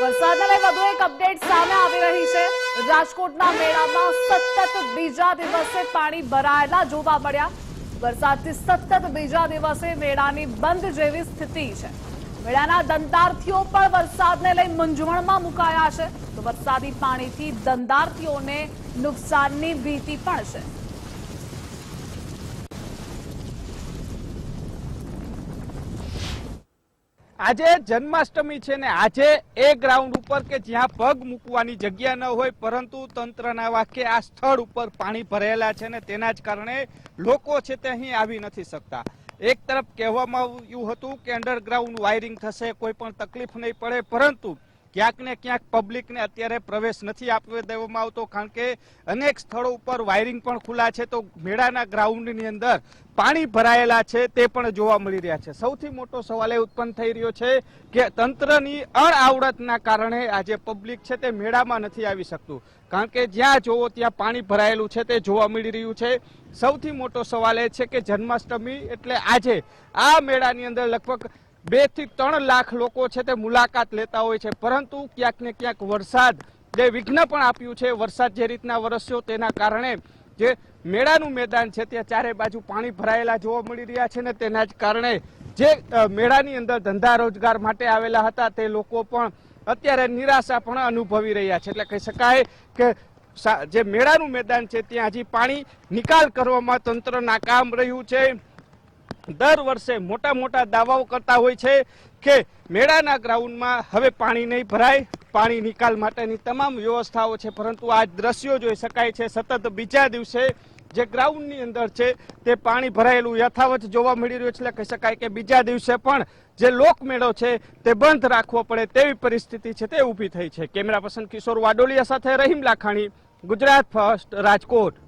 વરસાદને વધુ એક અપડેટ સામે આવી રહી છે. રાજકોટના મેળામાં સતત બીજા દિવસે પાણી ભરાયેલા જોવા મળ્યા. વરસાદથી સતત બીજા દિવસે મેળાની બંધ જેવી સ્થિતિ છે. મેળાના દંતાર્થીઓ પણ વરસાદને લઈ મૂંઝવણમાં મુકાયા છે. તો વરસાદી પાણીથી દંતાર્થીઓને નુકસાનની ભીતિ પણ છે. આજે જન્માષ્ટમી છે ને આજે એ ગ્રાઉન્ડ ઉપર કે જ્યાં પગ મૂકવાની જગ્યા ન હોય, પરંતુ તંત્રના વાક્ય આ સ્થળ ઉપર પાણી ભરેલા છે ને તેના જ કારણે લોકો છે તે અહીં આવી નથી શકતા. એક તરફ કહેવામાં આવ્યું હતું કે અંડરગ્રાઉન્ડ વાયરિંગ થશે, કોઈ પણ તકલીફ નહીં પડે, પરંતુ ક્યાંક ને ક્યાંક પબ્લિકને અત્યારે પ્રવેશ નથી આપવા દેવામાં આવતો, કારણ કે અનેક સ્થળો ઉપર વાયરિંગ પણ ખુલ્લા છે. તો મેળાના ગ્રાઉન્ડની અંદર પાણી ભરાયેલા છે, તે પણ જોવા મળી રહ્યા છે. સૌથી મોટો સવાલ એ ઉત્પન્ન થઈ રહ્યો છે કે તંત્રની અણઆવડતના કારણે આજે પબ્લિક છે તે મેળામાં નથી આવી શકતું. કારણ કે જ્યાં જોવો ત્યાં પાણી ભરાયેલું છે, તે જોવા મળી રહ્યું છે. સૌથી મોટો સવાલ એ છે કે જન્માષ્ટમી એટલે આજે આ મેળાની અંદર લગભગ બેથી ત્રણ લાખ લોકો છે તે મુલાકાત લેતા હોય છે. પરંતુ ક્યાંક ને ક્યાંક વરસાદ જે વિઘ્ન પણ આપ્યું છે, વરસાદ જે રીતના વરસ્યો તેના કારણે જે મેળાનું મેદાન છે ત્યાં ચારે બાજુ પાણી ભરાયેલા જોવા મળી રહ્યા છે ને તેના જ કારણે જે મેળાની અંદર ધંધા રોજગાર માટે આવેલા હતા તે લોકો પણ અત્યારે નિરાશા પણ અનુભવી રહ્યા છે. એટલે કહી શકાય કે જે મેળાનું મેદાન છે ત્યાં હજી પાણી નિકાલ કરવામાં તંત્ર નાકામ રહ્યું છે. દર વર્ષે મોટા મોટા દાવાઓ કરતા હોય છે કે મેળાના ગ્રાઉન્ડમાં હવે પાણી નહીં ભરાય, પાણી નિકાલ માટેની તમામ વ્યવસ્થાઓ છે, પરંતુ આ દ્રશ્યો જોઈ શકાય છે. સતત બીજા દિવસે જે ગ્રાઉન્ડની અંદર છે તે પાણી ભરાયેલું યથાવત જોવા મળી રહ્યું છે. એટલે કહી શકાય કે બીજા દિવસે પણ જે લોકમેળો છે તે બંધ રાખવો પડે તેવી પરિસ્થિતિ છે તે ઊભી થઈ છે. કેમેરા પર્સન કિશોર વાડોલિયા સાથે રહીમ લાખાણી, ગુજરાત ફર્સ્ટ રાજકોટ.